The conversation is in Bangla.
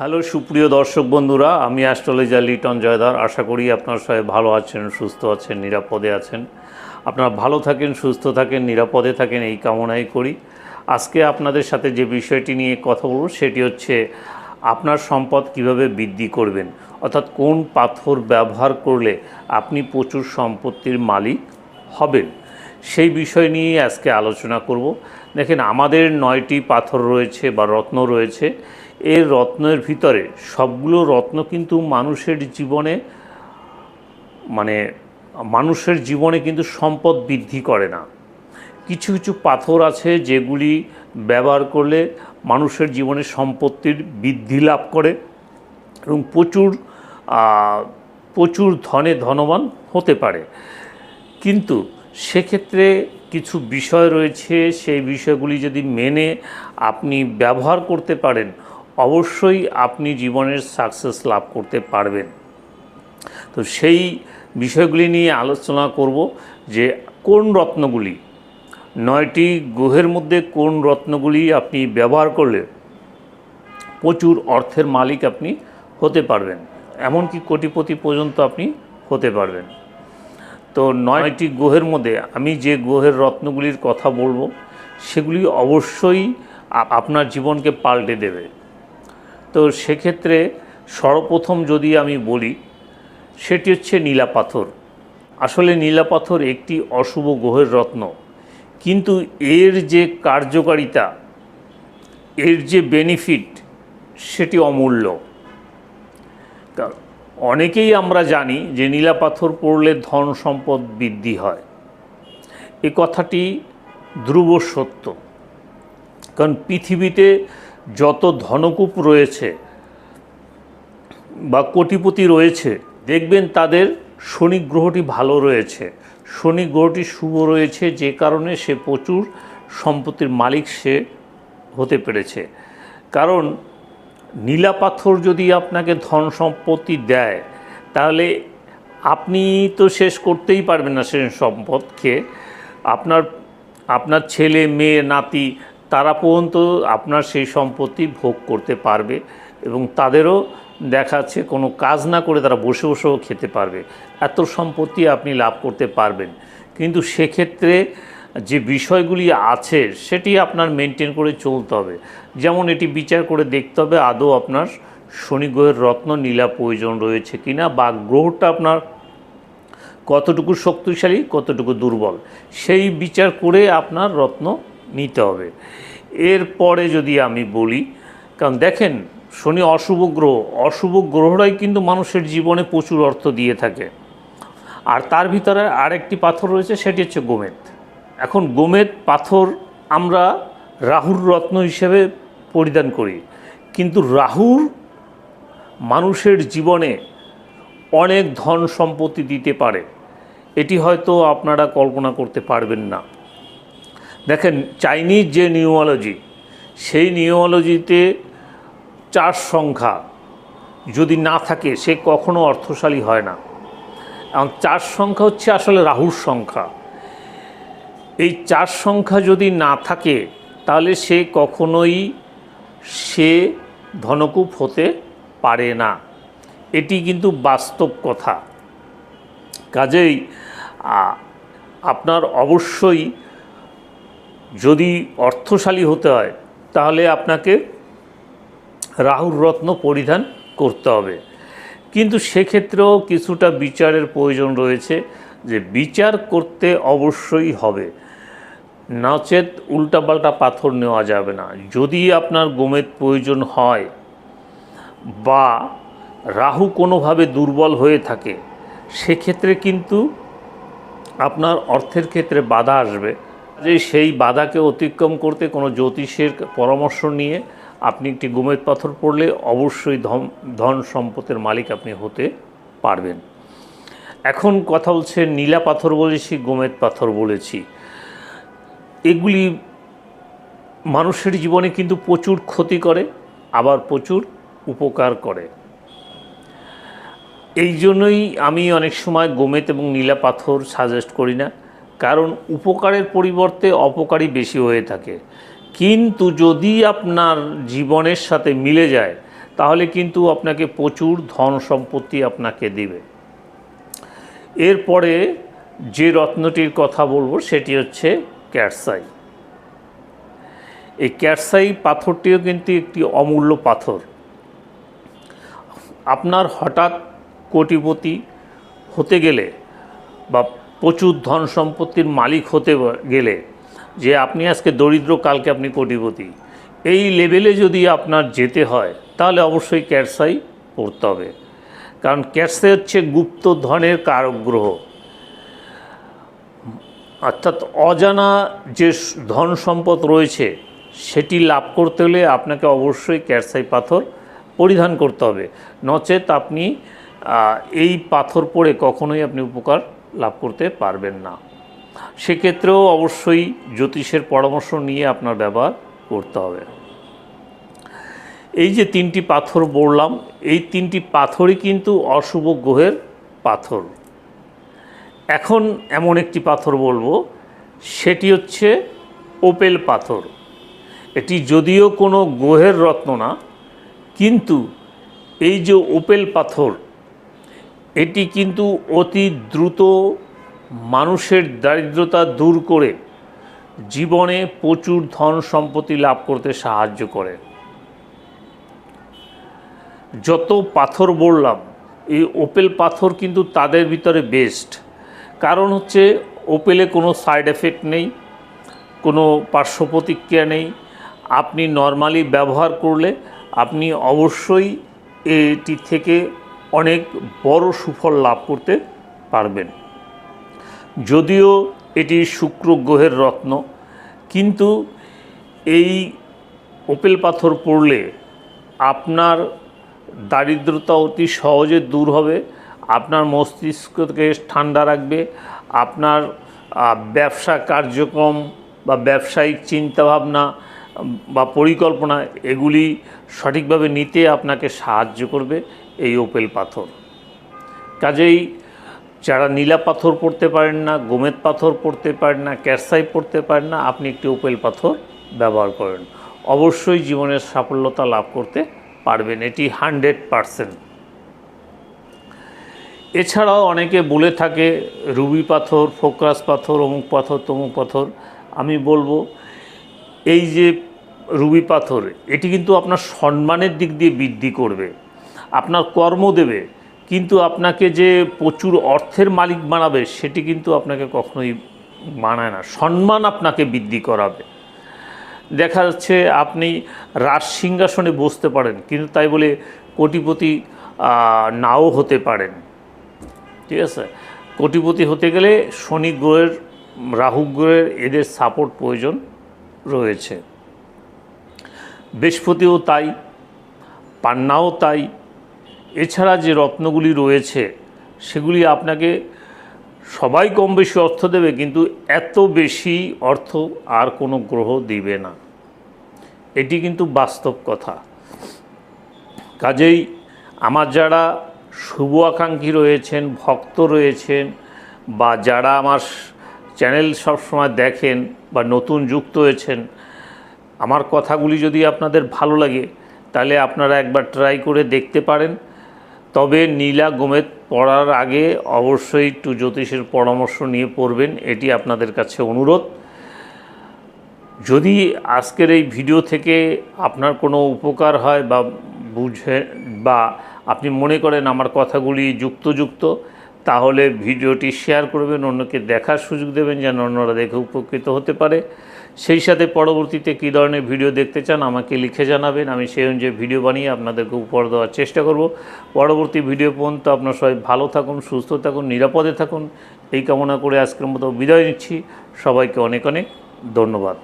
হ্যালো, সুপ্রিয় দর্শক বন্ধুরা, আমি অ্যাস্ট্রোলজার লিটন জয়দার। আশা করি আপনার সবাই ভালো আছেন, সুস্থ আছেন, নিরাপদে আছেন। আপনারা ভালো থাকেন, সুস্থ থাকেন, নিরাপদে থাকেন, এই কামনাই করি। আজকে আপনাদের সাথে যে বিষয়টি নিয়ে কথা বলব, সেটি হচ্ছে আপনার সম্পদ কীভাবে বৃদ্ধি করবেন? অর্থাৎ কোন পাথর ব্যবহার করলে আপনি প্রচুর সম্পত্তির মালিক হবেন? সেই বিষয় নিয়ে আজকে আলোচনা করব। দেখেন, আমাদের নয়টি পাথর রয়েছে বা রত্ন রয়েছে। এর রত্নের ভিতরে সবগুলো রত্ন কিন্তু মানুষের জীবনে মানে মানুষের জীবনে কিন্তু সম্পদ বৃদ্ধি করে না। কিছু কিছু পাথর আছে যেগুলি ব্যবহার করলে মানুষের জীবনে সম্পত্তির বৃদ্ধি লাভ করে এবং প্রচুর প্রচুর ধনে ধনবান হতে পারে। কিন্তু সেক্ষেত্রে কিছু বিষয় রয়েছে, সেই বিষয়গুলি যদি মেনে আপনি ব্যবহার করতে পারেন অবশ্যই আপনি জীবনের সাকসেস লাভ করতে পারবেন। তো সেই বিষয়গুলি নিয়ে আলোচনা করব যে কোন রত্নগুলি, নয়টি গ্রহের মধ্যে কোন রত্নগুলি আপনি ব্যবহার করলে প্রচুর অর্থের মালিক আপনি হতে পারবেন। এমনকি কোটিপতি পর্যন্ত আপনি হতে পারবেন। তো নয়টি গ্রহের মধ্যে আমি যে গ্রহের রত্নগুলির কথা বলব, সেগুলি অবশ্যই আপনার জীবনকে পাল্টে দেবে। তো সেক্ষেত্রে সর্বপ্রথম যদি আমি বলি, সেটি হচ্ছে নীলা পাথর। আসলে নীলা পাথর একটি অশুভ গ্রহের রত্ন। কিন্তু এর যে কার্যকারিতা, এর যে বেনিফিট সেটি অমূল্য। অনেকেই আমরা জানি যে নীলা পাথর পড়লে ধন সম্পদ বৃদ্ধি হয়। এ কথাটি ধ্রুব সত্য। কারণ পৃথিবীতে যত ধনকূপ রয়েছে বা কোটিপতি রয়েছে, দেখবেন তাদের শনি গ্রহটি ভালো রয়েছে। শনি গ্রহটি শুভ রয়েছে যে কারণে সে প্রচুর সম্পত্তির মালিক সে হতে পেরেছে। কারণ নীলা পাথর যদি আপনাকে ধন সম্পত্তি দেয়, তাহলে আপনি তো শেষ করতেই পারবেন না সে সম্পদকে। আপনার আপনার ছেলে, মেয়ে, নাতি তারা পর্যন্ত আপনার সেই সম্পত্তি ভোগ করতে পারবে এবং তাদেরও দেখাচ্ছে কোনো কাজ না করে তারা বসে বসেও খেতে পারবে। এত সম্পত্তি আপনি লাভ করতে পারবেন। কিন্তু সেক্ষেত্রে যে বিষয়গুলি আছে, সেটি আপনার মেনটেন করে চলতে হবে। যেমন এটি বিচার করে দেখতে হবে, আদৌ আপনার শনি গ্রহের রত্ন নীলা প্রয়োজন রয়েছে কিনা বা গ্রহটা আপনার কতটুকু শক্তিশালী, কতটুকু দুর্বল। সেই বিচার করে আপনার রত্ন নিতে হবে। এরপরে যদি আমি বলি, কারণ দেখেন, শনি অশুভ গ্রহ, অশুভ গ্রহরাই কিন্তু মানুষের জীবনে প্রচুর অর্থ দিয়ে থাকে। আর তার ভিতরে আরেকটি পাথর রয়েছে, সেটি হচ্ছে গোমেদ। এখন গোমেদ পাথর আমরা রাহুর রত্ন হিসেবে পরিধান করি। কিন্তু রাহুর মানুষের জীবনে অনেক ধন সম্পত্তি দিতে পারে। এটি হয়তো আপনারা কল্পনা করতে পারবেন না। দেখেন চাইনিজ যে নিউমোলজি, সেই নিউমোলজিতে চার সংখ্যা যদি না থাকে, সে কখনো অর্থশালী হয় না। এবং চার সংখ্যা হচ্ছে আসলে রাহুর সংখ্যা। এই চার সংখ্যা যদি না থাকে, তাহলে সে কখনোই সে ধনকূপ হতে পারে না। এটি কিন্তু বাস্তব কথা। কাজেই আপনার অবশ্যই যদি অর্থশালী হতে হয়, তাহলে আপনাকে রাহুর রত্ন পরিধান করতে হবে। কিন্তু সেক্ষেত্রেও কিছুটা বিচারের প্রয়োজন রয়েছে যে বিচার করতে অবশ্যই হবে। নচেত উল্টাপাল্টা পাথর নেওয়া যাবে না। যদি আপনার গোমেদ প্রয়োজন হয় বা রাহু কোনোভাবে দুর্বল হয়ে থাকে, সেক্ষেত্রে কিন্তু আপনার অর্থের ক্ষেত্রে বাধা আসবে। যে সেই বাধাকে অতিক্রম করতে কোনো জ্যোতিষের পরামর্শ নিয়ে আপনি একটি গোমেদ পাথর পড়লে অবশ্যই ধন ধন সম্পদের মালিক আপনি হতে পারবেন। এখন কথা হচ্ছে নীলা পাথর বলেছি গোমেদ পাথর বলেছি। এগুলি মানুষের জীবনে কিন্তু প্রচুর ক্ষতি করে, আবার প্রচুর উপকার করে। এই জন্যই আমি অনেক সময় গোমেত এবং নীলা পাথর সাজেস্ট করি না। কারণ উপকারের পরিবর্তে অপকারই বেশি হয়ে থাকে। কিন্তু যদি আপনার জীবনের সাথে মিলে যায়, তাহলে কিন্তু আপনাকে প্রচুর ধন সম্পত্তি আপনাকে দিবে। এরপরে যে রত্নটির কথা বলব, সেটি হচ্ছে ক্যাটসাই এই ক্যাটসাই পাথরটিও কিন্তু একটি অমূল্য পাথর। আপনার হঠাৎ কোটিপতি হতে গেলে বা প্রচুর ধন সম্পত্তির মালিক হতে গেলে যে আপনি আজকে দরিদ্র, কালকে আপনি কোটিপতি। এই লেভেলে যদি আপনার যেতে হয়, তাহলে অবশ্যই ক্যাটসাই পড়তে হবে। কারণ ক্যাটসাই হচ্ছে গুপ্ত ধনের কারক গ্রহ অর্থাৎ অজানা যে ধন সম্পদ রয়েছে, সেটি লাভ করতে হলে আপনাকে অবশ্যই ক্যাটসাই পাথর পরিধান করতে হবে। নচেত আপনি এই পাথর পরে কখনোই আপনি উপকার লাভ করতে পারবেন না। সেক্ষেত্রেও অবশ্যই জ্যোতিষের পরামর্শ নিয়ে আপনার ব্যবহার করতে হবে। এই যে তিনটি পাথর বললাম, এই তিনটি পাথরই কিন্তু অশুভ গ্রহের পাথর। এখন এমন একটি পাথর বলব, সেটি হচ্ছে ওপেল পাথর। এটি যদিও কোনো গ্রহের রত্ন না, কিন্তু এই যে ওপেল পাথর এটি কিন্তু অতি দ্রুত মানুষের দারিদ্রতা দূর করে জীবনে প্রচুর ধন সম্পত্তি লাভ করতে সাহায্য করে। যত পাথর বললাম, এই ওপেল পাথর কিন্তু তাদের ভিতরে বেস্ট কারণ হচ্ছে ওপেলে কোনো সাইড এফেক্ট নেই, কোনো পার্শ্ব প্রতিক্রিয়া নেই। আপনি নর্মালি ব্যবহার করলে আপনি অবশ্যই এটি থেকে অনেক বড় সুফল লাভ করতে পারবেন। যদিও এটি শুক্র গ্রহের রত্ন, কিন্তু এই ওপেল পাথর পড়লে আপনার দারিদ্রতা অতি সহজে দূর হবে, আপনার মস্তিষ্ককে ঠান্ডা রাখবে, আপনার ব্যবসা কার্যক্রম বা ব্যবসায়িক চিন্তাভাবনা বা পরিকল্পনা এগুলি সঠিকভাবে নিতে আপনাকে সাহায্য করবে। এই ওপেল পাথর। কাজেই যারা নীলা পাথর পড়তে পারেন না, গোমেদ পাথর পড়তে পারেন না, ক্যারসাই পড়তে পারেন না, আপনি একটি ওপেল পাথর ব্যবহার করেন। অবশ্যই জীবনের সাফল্যতা লাভ করতে পারবেন, এটি হান্ড্রেড পারসেন্ট। এছাড়াও অনেকে বলে থাকে, রুবি পাথর ফোকরাস পাথর, অমুক পাথর, তমুক পাথর। আমি বলব, এই যে রুবি পাথর, এটি কিন্তু আপনার সম্মানের দিক দিয়ে বৃদ্ধি করবে। আপনার কর্ম দেবে, কিন্তু আপনাকে যে প্রচুর অর্থের মালিক বানাবে, সেটি কিন্তু আপনাকে কখনোই বানায় না। সম্মান আপনাকে বৃদ্ধি করাবে। দেখা যাচ্ছে আপনি রাজ সিংহাসনে বসতে পারেন, কিন্তু তাই বলে কোটিপতি নাও হতে পারেন। ঠিক আছে? কোটিপতি হতে গেলে শনি গ্রহের, রাহু গ্রহের এদের সাপোর্ট প্রয়োজন রয়েছে। বৃহস্পতিও তাই, পান্নাও তাই এছাড়া যে রত্নগুলি রয়েছে, সেগুলি আপনাকে সবাই কম বেশি অর্থ দেবে, কিন্তু এত বেশি অর্থ আর কোনো গ্রহ দিবে না। এটি কিন্তু বাস্তব কথা। কাজেই আমার যারা শুভ আকাঙ্ক্ষী রয়েছেন, ভক্ত রয়েছেন, বা যারা আমার চ্যানেল সবসময় দেখেন বা নতুন যুক্ত হয়েছেন, আমার কথাগুলি যদি আপনাদের ভালো লাগে, তাহলে আপনারা একবার ট্রাই করে দেখতে পারেন। তবে নীলা গোমেদ পড়ার আগে অবশ্যই একটু জ্যোতিষের পরামর্শ নিয়ে পড়বেন, এটি আপনাদের কাছে অনুরোধ। যদি আজকের এই ভিডিও থেকে আপনার কোনো উপকার হয় বা বুঝে বা আপনি মনে করেন আমার কথাগুলি যুক্তযুক্ত তাহলে ভিডিওটি শেয়ার করবেন, অন্যকে দেখার সুযোগ দেবেন যেন অন্যরা দেখে উপকৃত হতে পারে। সেই সাথে পরবর্তীতে কী ধরনের ভিডিও দেখতে চান আমাকে লিখে জানাবেন, আমি সেই অনুযায়ী ভিডিও বানিয়ে আপনাদেরকে উপহার দেওয়ার চেষ্টা করব। পরবর্তী ভিডিও পর্যন্ত আপনার সবাই ভালো থাকুন, সুস্থ থাকুন, নিরাপদে থাকুন। এই কামনা করে আজকের মতো বিদায় নিচ্ছি। সবাইকে অনেক অনেক ধন্যবাদ।